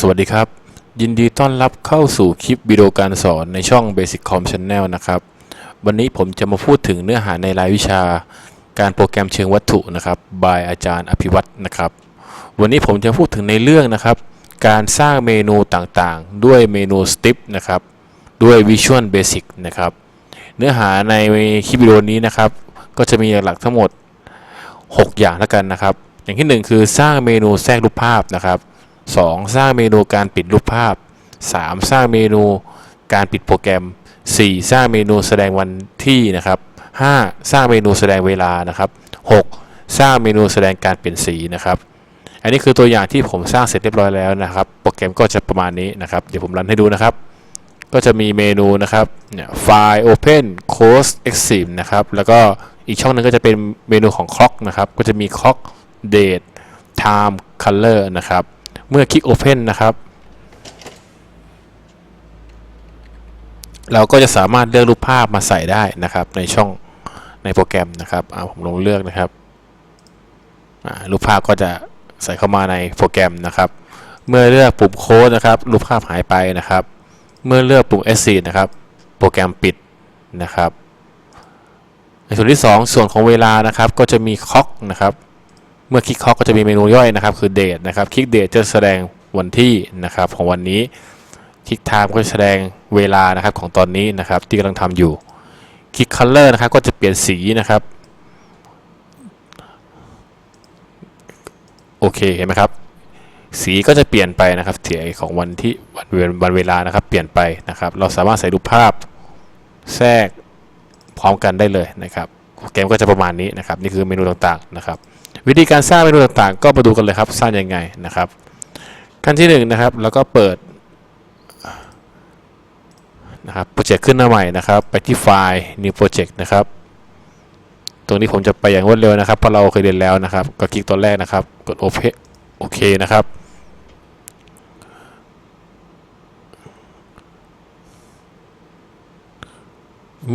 สวัสดีครับ ยินดีต้อนรับเข้าสู่คลิปวิดีโอการสอนในช่อง Basic Com Channel นะครับ วันนี้ผมจะมาพูดถึงเนื้อหาในรายวิชา การโปรแกรมเชิงวัตถุนะครับ by อาจารย์อภิวัตรนะครับ วันนี้ผมจะพูดถึงในเรื่องนะครับ การสร้างเมนูต่างๆ ด้วยเมนู Stip นะครับ ด้วย Visual Basic นะครับ เนื้อหาในคลิปวิดีโอนี้นะครับ ก็จะมีหลักๆทั้งหมด 6 อย่างแล้วกันนะครับ อย่างที่ 1 คือสร้างเมนูแทรกรูปภาพนะครับ 2. สร้างเมนูการปิดรูปภาพ 3. สร้างเมนูการปิดโปรแกรม 4. สร้างเมนูแสดงวันที่นะครับ 5. สร้างเมนูแสดงเวลานะครับ 6. สร้างเมนูแสดงการเปลี่ยนสีนะครับ อันนี้คือตัวอย่างที่ผมสร้างเสร็จเรียบร้อยแล้วนะครับ โปรแกรมก็จะประมาณนี้นะครับ เดี๋ยวผมรันให้ดูนะครับ ก็จะมีเมนูนะครับเนี่ยไฟล์ Open Close Exit นะครับ แล้วก็อีกช่องหนึงก็จะเป็นเมนูของ Clock นะครับ ก็จะมี Clock Date Time Color นะครับ เมื่อคลิก Open นะครับ เราก็จะสามารถเลือกรูปภาพมาใส่ได้นะครับ ในช่องในโปรแกรมนะครับเอาผมลงเลือกนะครับรูปภาพก็จะใส่เข้ามาในโปรแกรมนะครับ เมื่อเลือกปุ่มโค้ดนะครับรูปภาพหายไปนะครับ เมื่อเลือกปุ่ม S4 นะครับโปรแกรมปิดนะครับในส่วนที่ 2 ส่วนของเวลานะครับก็จะมีคล็อกนะครับ เมื่อคลิกคล็อกก็จะมีเมนูย่อยนะครับ คือเดทนะครับ คลิกเดทจะแสดงวันที่นะครับของวันนี้ คลิกไทม์ก็จะแสดงเวลานะครับของตอนนี้นะครับ ที่กำลังทำอยู่ คลิก Color นะครับก็จะเปลี่ยนสีนะครับ โอเคเห็นไหมครับ สีก็จะเปลี่ยนไปนะครับสีของวันที่วันเวลวันเวลานะครับ เปลี่ยนไปนะครับ เราสามารถใส่รูปภาพแทรกพร้อมกันได้เลยนะครับ เกมก็จะประมาณนี้นะครับ นี่คือเมนูต่างๆนะครับ วิธีการสร้างเมนูต่างๆ ก็มาดูกันเลยครับสร้างยังไงนะครับขั้นที่หนึ่งนะครับแล้วก็เปิดนะครับโปรเจกต์ขึ้นมาใหม่นะครับ ไปที่ไฟล์ new project นะครับ ตรงนี้ผมจะไปอย่างรวดเร็วนะครับเพราะเราเคยเรียนแล้วนะครับ ก็คลิกตัวแรกนะครับ กด open โอเคนะครับ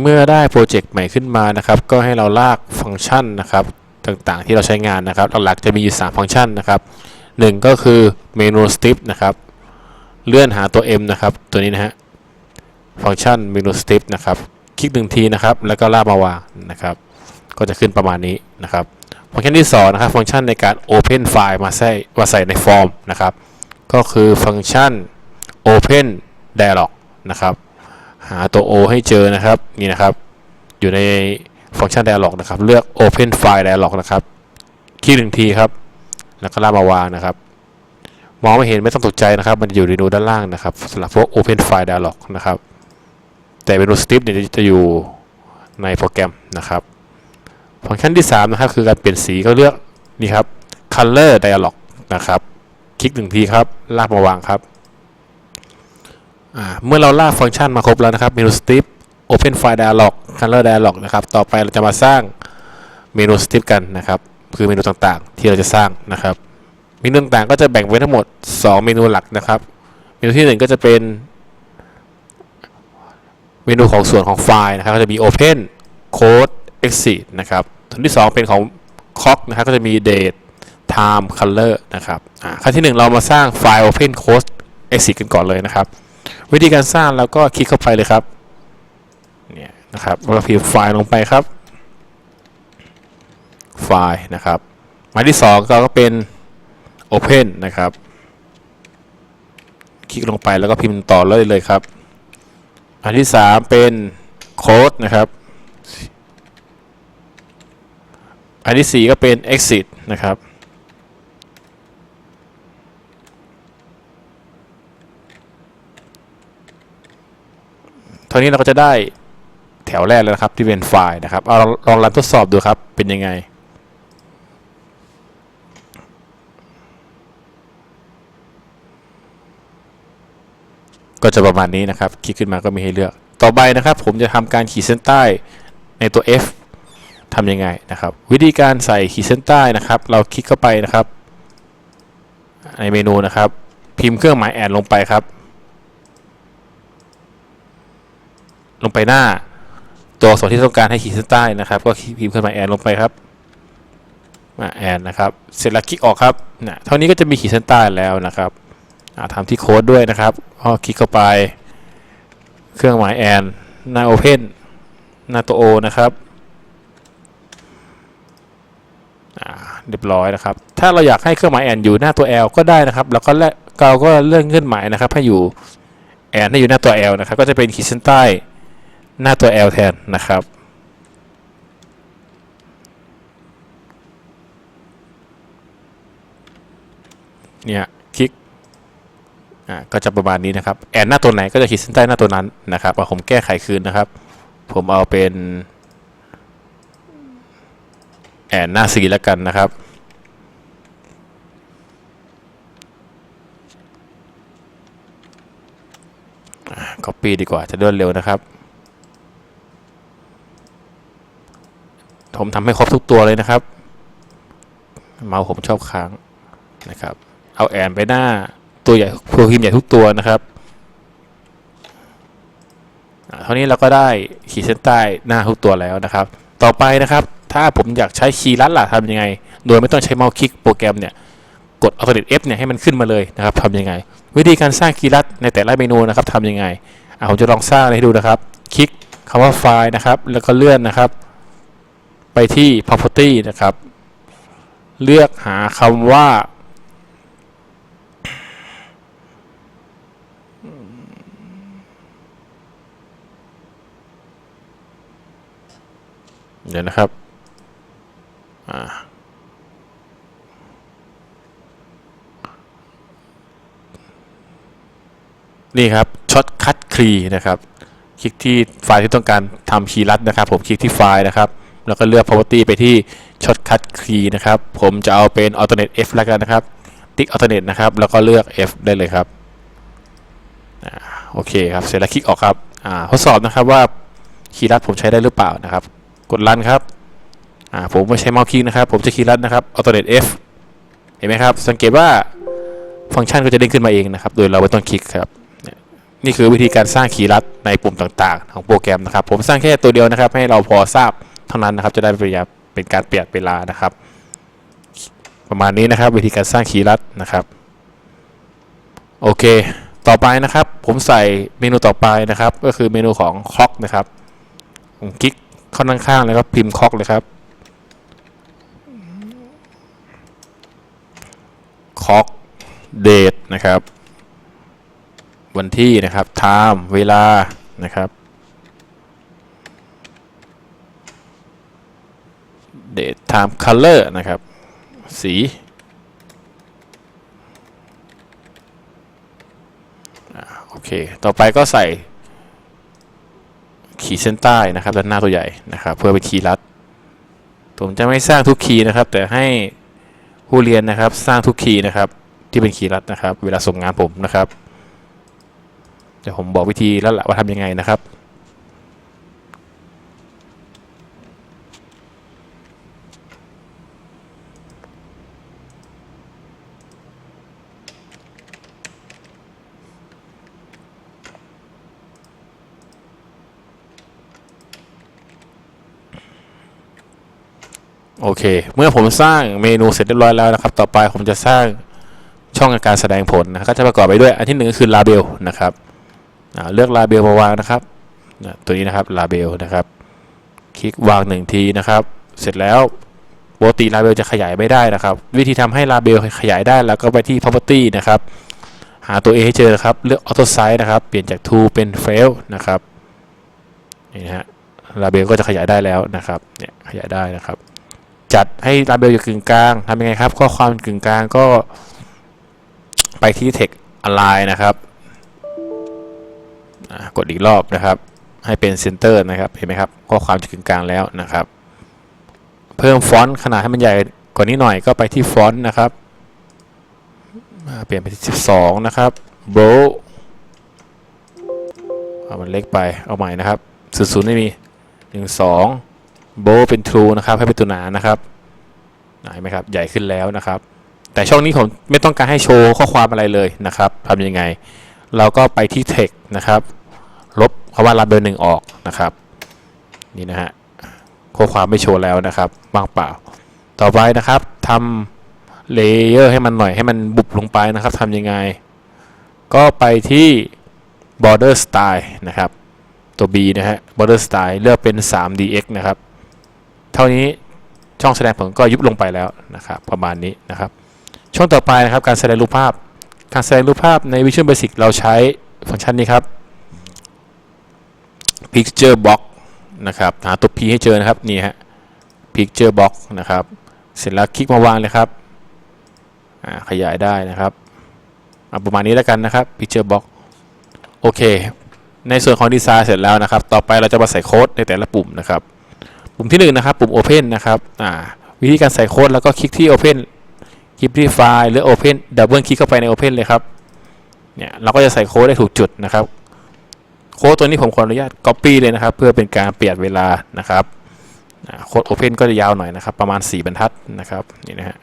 เมื่อได้โปรเจกต์ใหม่ขึ้นมานะครับ ก็ให้เราลากฟังก์ชันนะครับ ต่างๆ ที่เราใช้งานนะครับ หลักๆจะมีอยู่3ฟังก์ชันนะครับ 1 ก็คือเมนู strip นะครับเลื่อนหาตัว M นะครับ ตัวนี้นะฮะฟังก์ชันเมนู strip นะครับ คลิกหนึ่งทีนะครับ แล้วก็ลากมาวางนะครับ ก็จะขึ้นประมาณนี้นะครับฟังก์ชันที่2นะครับ ฟังก์ชันในการ Open ไฟล์มาใส่มาใส่ในฟอร์มนะครับ ก็คือฟังก์ชัน Open Dialog นะครับ หาตัว O ให้เจอนะครับ นี่นะครับ อยู่ใน ฟังก์ชัน Dialog นะครับ เลือก Open File Dialog นะครับคลิกหนึ่งทีครับ แล้วก็ลากมาวางนะครับ มองไม่เห็นไม่ต้องตกใจนะครับ มันจะอยู่ในนูด้านล่างนะครับสำหรับพวก Open File Dialog นะครับ แต่เมนู Strip เนี่ยจะอยู่ในโปรแกรมนะครับ ฟังก์ชันที่ 3 นะครับ คือการเปลี่ยนสีก็เลือกนี่ครับ Color Dialog นะครับ คลิกหนึ่งทีครับ ลากมาวางครับ เมื่อเราลากฟังก์ชันมาครบแล้วนะครับเมนู strip open file dialog color dialog นะครับ ต่อไปเราจะมาสร้างเมนู strip กันนะครับ คือเมนูต่างๆ ที่เราจะสร้างนะครับ เมนูต่างๆก็จะแบ่งไว้ทั้งหมด 2 เมนูหลักนะครับ เมนูที่ 1 ก็จะเป็น เมนูของส่วนของไฟล์นะครับ ก็จะมี open code exit นะครับส่วนที่ 2 เป็นของ c o c นะครับ ก็จะมี date time color นะครับขั้นที่ 1 เรามาสร้างไฟล์ open code exit กันก่อนเลยนะครับ วิธีการสร้างแล้วก็คลิกเข้าไปเลยครับ นะครับแล้วก็พิมพ์ไฟล์ลงไปครับ ไฟล์นะครับ หมายที่2ก็เป็น Open นะครับ คลิกลงไปแล้วก็พิมพ์ต่อเลยเลยครับอันที่ 3 เป็นโค้ดนะครับ อันที่ 4 ก็เป็น exit นะครับ เท่านี้เราก็จะได้ แถวแรกแล้วนะครับที่เป็นไฟล์นะครับเอาลองรันทดสอบดูครับเป็นยังไงก็จะประมาณนี้นะครับ คลิกขึ้นมาก็มีให้เลือก ต่อไปนะครับ ผมจะทำการขีดเส้นใต้ในตัว F ทำยังไงนะครับ วิธีการใส่ขีดเส้นใต้นะครับ เราคลิกเข้าไปนะครับ ในเมนูนะครับ พิมพ์เครื่องหมายแอนลงไปครับ ลงไปหน้า ตัวอักษรที่ต้องการให้ขีดเส้นใต้นะครับ ก็พิมพ์ขึ้นมาแอนลงไปครับมาแอนนะครับ เสร็จแล้วคลิกออกครับนะเท่านี้ก็จะมีขีดเส้นใต้แล้วนะครับอ่าทำที่โค้ดด้วยนะครับก็คลิกเข้าไป เครื่องหมายแอนหน้า Open หน้าตัว O นะครับอ่าเรียบร้อยนะครับ ถ้าเราอยากให้เครื่องหมายแอนอยู่หน้าตัว L ก็ได้นะครับ แล้วก็แลเราก็เลื่อนเครื่องหมายนะครับ ให้อยู่แอนให้อยู่หน้าตัว L นะครับ ก็จะเป็นขีดเส้นใต้ หน้าตัว L แทนนะครับ เนี่ยคลิกอ่าก็จะประมาณนี้นะครับแอนหน้าตัวไหนก็จะขีดเส้นใต้หน้าตัวนั้นนะครับเอาผมแก้ไขคืนนะครับ ผมเอาเป็นแอนหน้าสีแล้วกันนะครับ c o ปี้ดีกว่าจะรวดเร็วนะครับ ผมทำให้ครบทุกตัวเลยนะครับ เมาส์ผมชอบค้างนะครับ เอาแอนไปหน้าตัวใหญ่ตัวพิมพ์ใหญ่ทุกตัวนะครับเท่านี้เราก็ได้ขีดเส้นใต้หน้าทุกตัวแล้วนะครับ ต่อไปนะครับ ถ้าผมอยากใช้คีย์ลัดล่ะทำยังไง โดยไม่ต้องใช้เมาส์คลิกโปรแกรมเนี่ยกด Alt F เนี่ยให้มันขึ้นมาเลยนะครับทำยังไง วิธีการสร้างคีย์ลัดในแต่ละเมนูนะครับทำยังไงผมจะลองสร้างให้ดูนะครับ คลิกคำว่าไฟล์นะครับ แล้วก็เลื่อนนะครับ ไปที่ property นะครับ เลือกหาคำว่า เดี๋ยวนะครับนี่ครับช็อตคั t คลีนะครับ คลิกที่ไฟล์ที่ต้องการทำคีย์ลัดนะครับ ผมคลิกที่ไฟล์นะครับ แล้วก็เลือก property ไปที่ช็อตคั t คลีนะครับ ผมจะเอาเป็น alternate f แล้วกันนะครับ ติ๊ก alternate นะครับ แล้วก็เลือก f ได้เลยครับโอเคครับเสร็จแล้วคลิกออกครับอ่าทดสอบนะครับว่าคีย์ลัดผมใช้ได้หรือเปล่านะครับ กดรันครับอ่าผมไม่ใช้เมาส์คลิกนะครับ ผมจะคีย์ลัดนะครับ Alternate F เห็นไหมครับ สังเกตว่าฟังก์ชันก็จะเด้งขึ้นมาเองนะครับ โดยเราไม่ต้องคลิกครับนี่คือวิธีการสร้างคีย์ลัดในปุ่มต่างๆ ของโปรแกรมนะครับ ผมสร้างแค่ตัวเดียวนะครับ ให้เราพอทราบ เท่านั้นนะครับจะได้ประหยัดเป็นการเประหยัดเวลานะครับ ประมาณนี้นะครับ วิธีการสร้างคีย์ลัดนะครับโอเค ต่อไปนะครับ ผมใส่เมนูต่อไปนะครับ ก็คือเมนูของคล็อกนะครับผมคลิกเข้าด้านข้างเลยครับพิมพ์คล็อกเลยครับคล็อกเดทนะครับ วันที่นะครับ time เวลานะครับ date time color นะครับ สี โอเค ต่อไปก็ใส่ ขีดเส้นใต้นะครับด้านหน้าตัวใหญ่นะครับ เพื่อเป็นคีย์ลัด ผมจะไม่สร้างทุกคีย์นะครับ แต่ให้ผู้เรียนนะครับสร้างทุกคีย์นะครับ ที่เป็นคีย์ลัดนะครับ เวลาส่งงานผมนะครับเดี๋ยวผมบอกวิธีแล้วละว่าทำยังไงนะครับ โอเค เมื่อผมสร้างเมนูเสร็จเรียบร้อยแล้วนะครับ ต่อไปผมจะสร้างช่องการแสดงผลนะครับก็จะประกอบไปด้วยอันที่หนึ่งก็คือลาเบลนะครับเลือกลาเบลมาวางนะครับตัวนี้นะครับลาเบลนะครับ คลิกวางหนึ่งทีนะครับ เสร็จแล้วปกติลาเบลจะขยายไม่ได้นะครับ วิธีทำให้ลาเบลขยายได้แล้วก็ไปที่ property นะครับ หาตัว A ให้เจอนะครับ เลือก auto size นะครับ เปลี่ยนจาก to เป็น fail นะครับนี่นะฮะลาเบลก็จะขยายได้แล้วนะครับเนี่ยขยายได้นะครับ จัดให้ลาเบลอยู่กึ่งกลางทำยังไงครับ ข้อความกึ่งกลางก็ไปที่ text align นะครับกดอีกรอบนะครับ ให้เป็น center นะครับ เห็นไหมครับ ข้อความจะกึ่งกลางแล้วนะครับ เพิ่มฟอนต์ขนาดให้มันใหญ่กว่านี้หน่อยก็ไปที่ฟอนต์นะครับเปลี่ยนไปที่ 12 นะครับ b o เอามันเล็กไปเอาใหม่นะครับศูนย์ไม่มี 1 2 โบเป็น true นะครับ ให้เป็นตัวหนานะครับเห็นไหมครับ ใหญ่ขึ้นแล้วนะครับ แต่ช่องนี้ผมไม่ต้องการให้โชว์ข้อความอะไรเลยนะครับทำยังไง เราก็ไปที่ text นะครับ ลบคำว่า label หนึ่งออกนะครับ นี่นะฮะ ข้อความไม่โชว์แล้วนะครับว่างเปล่า ต่อไปนะครับทำเลเยอร์ให้มันหน่อยให้มันบุบลงไปนะครับทำยังไง ก็ไปที่ border style นะครับ ตัว B นะฮะ border style เลือกเป็น 3dx นะครับ เท่านี้ช่องแสดงผลก็ยุบลงไปแล้วนะครับประมาณนี้นะครับ ช่วงต่อไปนะครับการแสดงรูปภาพ การแสดงรูปภาพใน Visual Basic เราใช้ฟังก์ชันนี้ครับ picture box นะครับหาตัว P ให้เจอนะครับนี่ฮะ picture box นะครับเสร็จแล้วคลิกมาวางเลยครับขยายได้นะครับประมาณนี้แล้วกันนะครับ picture box โอเค ในส่วนของดีไซน์เสร็จแล้วนะครับ ต่อไปเราจะมาใส่โค้ดในแต่ละปุ่มนะครับ ปุ่มที่หนึ่งนะครับ ปุ่ม Open นะครับอ่าวิธีการใส่โค้ดแล้วก็คลิกที่ Open คลิกที่ไฟล์หรือ Open ดับเบิลคลิกเข้าไปใน Open เลยครับเนี่ยเราก็จะใส่โค้ดได้ถูกจุดนะครับ โค้ดตัวนี้ผมขออนุญาต Copy เลยนะครับ เพื่อเป็นการประหยัดเวลานะครับโค้ด Open ก็จะยาวหน่อยนะครับ ประมาณ 4 บรรทัดนะครับนี่นะฮะ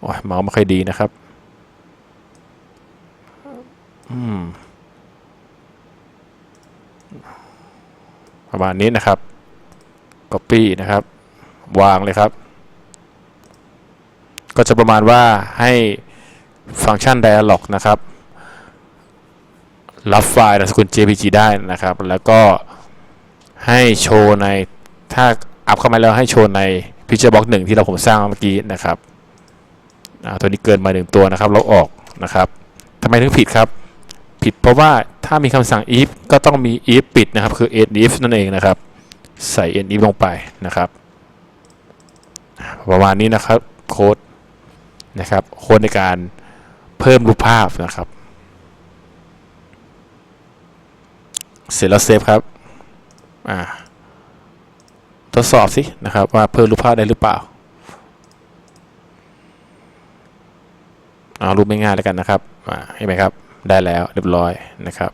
โอ้ยเมาส์ไม่ค่อยดีนะครับ อืม ประมาณนี้นะครับ Copy นะครับ วางเลยครับ ก็จะประมาณว่าให้ฟังก์ชัน Dialog นะครับ รับไฟล์นามสกุล JPG ได้นะครับ แล้วก็ให้โชว์ในถ้าอัพเข้ามาแล้วให้โชว์ใน Picture Box 1 ที่เราผมสร้างเมื่อกี้นะครับอ่าตัวนี้เกินมาหนึ่งตัวนะครับลบออกนะครับทำไมถึงผิดครับ ผิดเพราะว่าถ้ามีคำสั่ง if ก็ต้องมี if ปิดนะครับ คือ end if นั่นเองนะครับ ใส่ end if ลงไปนะครับ ประมาณนี้นะครับโค้ดนะครับโค้ดในการเพิ่มรูปภาพนะครับ เสร็จแล้วเซฟครับอ่าทดสอบสินะครับว่าเพิ่มรูปภาพได้หรือเปล่าเอารูปไม่ง่ายแล้วกันนะครับอ่าเห็นไหมครับ ได้แล้วเรียบร้อยนะครับ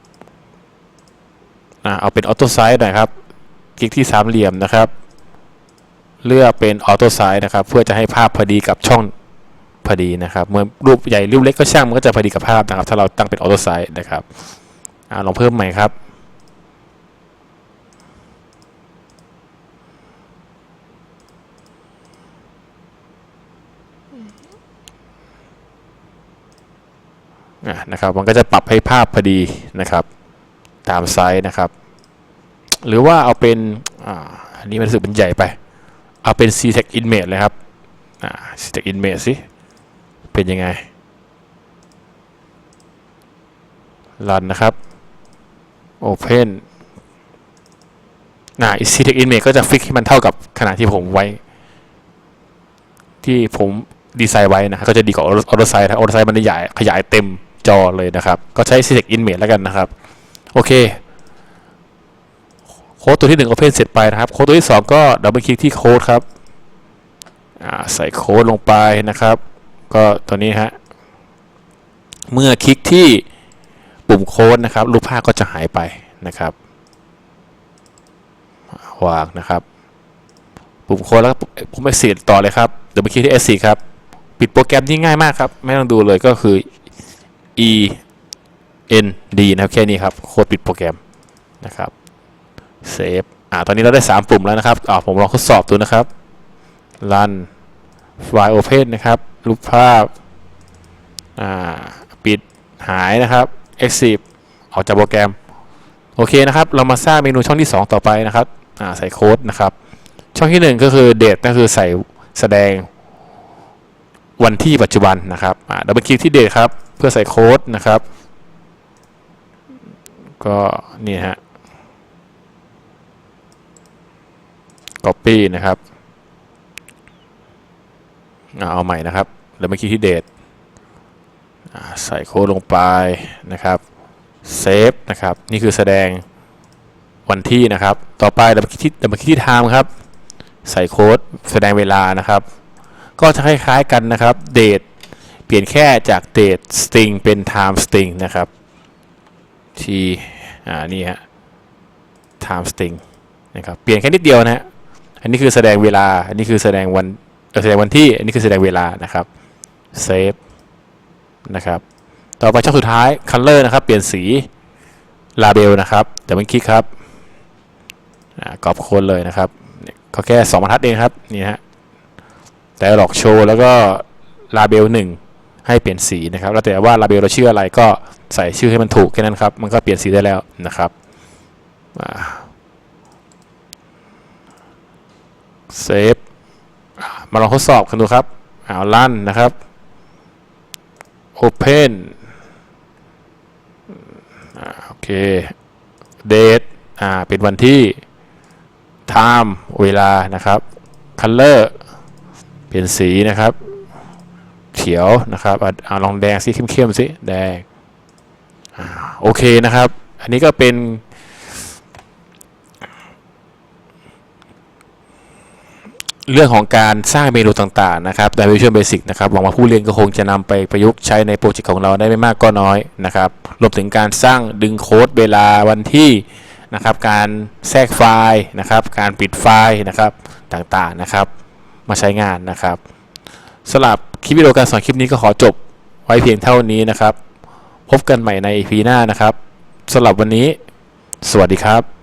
เอาเป็นออโต้ไซส์นะครับ คลิกที่สามเหลี่ยมนะครับ เลือกเป็นออโต้ไซส์นะครับ เพื่อจะให้ภาพพอดีกับช่องพอดีนะครับ เมื่อรูปใหญ่รูปเล็กก็ช่างมันก็จะพอดีกับภาพนะครับ ถ้าเราตั้งเป็นออโต้ไซส์นะครับอลองเพิ่มใหม่ครับ นะครับมันก็จะปรับให้ภาพพอดีนะครับ ตามไซส์นะครับ หรือว่าเอาเป็นอ่าอันนี้มันรู้สึกเป็นใหญ่ไป เอาเป็น c t e c image เลยครับอ่า c t e c image สิเป็นยังไงรันนะครับ Open น่า c t e c image ก็จะฟิกให้มันเท่ากับขนาดที่ผมไว้ ที่ผมดีไซน์ไว้นะก็จะดีกว่าออโตไซด์ออโตไซด์มันขยายขยายเต็ม จอเลยนะครับ ก็ใช้ c t e c image แล้วกันนะครับ โอเค โค้ดตัวที่ 1 Open เสร็จไปนะครับ โค้ดตัวที่ 2 ก็ดับเบิลคลิกที่โค้ดครับใส่โค้ดลงไปนะครับ ก็ตัวนี้ฮะ เมื่อคลิกที่ปุ่มโค้ดนะครับ รูปภาพก็จะหายไปนะครับวางนะครับปุ่มโค้ดแล้วผมไปเสียต่อเลยครับเดี๋ยวไปคลิกที่ S4 ครับ ปิดโปรแกรมที่ง่ายมากครับ ไม่ต้องดูเลยก็คือ E N D นะครับแค่นี้ครับโค้ดปิดโปรแกรมนะครับเซฟอ่าตอนนี้เราได้ 3 ปุ่มแล้วนะครับอ่าผมลองทดสอบดูนะครับ Run File Open นะครับรูปภาพอ่าปิดหายนะครับ Exit ออกจากโปรแกรม โอเคนะครับ เรามาสร้างเมนูช่องที่ 2 ต่อไปนะครับอ่าใส่โค้ดนะครับ ช่องที่ 1 ก็คือ Date ก็คือใส่แสดง วันที่ปัจจุบันนะครับดับเบิลคลิกที่ Date ครับ เพื่อใส่โค้ดนะครับ ก็นี่ฮะ Copy นะครับอ่าเอาใหม่นะครับแล้วเมื่อกี้ที่เดทใส่โค้ดลงไปนะครับเซฟนะครับ นี่คือแสดงวันที่นะครับ ต่อไปเรามาคลิกที่เรามาคลิกที่ time ครับ ใส่โค้ดแสดงเวลานะครับ ก็จะคล้ายๆกันนะครับเดทเปลี่ยนแค่จากเดท string เป็น time string นะครับที่อ่านี่ฮะ time string นะครับเปลี่ยนแค่นิดเดียวนะฮะอันนี้คือแสดงเวลา อันนี้คือแสดงวันแสดงวันที่ อันนี้คือแสดงเวลานะครับเซฟนะครับต่อไปช่องสุดท้าย color นะครับ เปลี่ยนสี label นะครับเดี๋ยวมันคลิกครับกรอบโค้ดเลยนะครับก็แค่2บรรทัดเองครับนี่ฮะ แต่หลอกโชว์แล้วก็ลาเบลหนึ่งให้เปลี่ยนสีนะครับแล้วแต่ว่าลาเบลเราชื่ออะไรก็ใส่ชื่อให้มันถูกแค่นั้นครับ มันก็เปลี่ยนสีได้แล้วนะครับเซฟมาลองทดสอบกันดูครับเอาลั่นนะครับ Open อ่าโอเค Date อ่าเป็นวันที่ Time เวลานะครับ Color เปลี่ยนสีนะครับเขียวนะครับเอาลองแดงสิเข้มๆสิแดงอโอเคนะครับ อันนี้ก็เป็นเรื่องของการสร้างเมนูต่างๆนะครับใน Visual Basic นะครับหวังว่าผู้เรียนก็คงจะนำไปประยุกต์ใช้ในโปรเจกต์ของเราได้ไม่มากก็น้อยนะครับรวมถึงการสร้างดึงโค้ดเวลาวันที่นะครับ การแทรกไฟล์นะครับ การปิดไฟล์นะครับต่างๆนะครับ มาใช้งานนะครับสำหรับคลิปวิดีโอการสอนคลิปนี้ก็ขอจบไว้เพียงเท่านี้นะครับ พบกันใหม่ใน EP หน้านะครับสำหรับวันนี้ สวัสดีครับ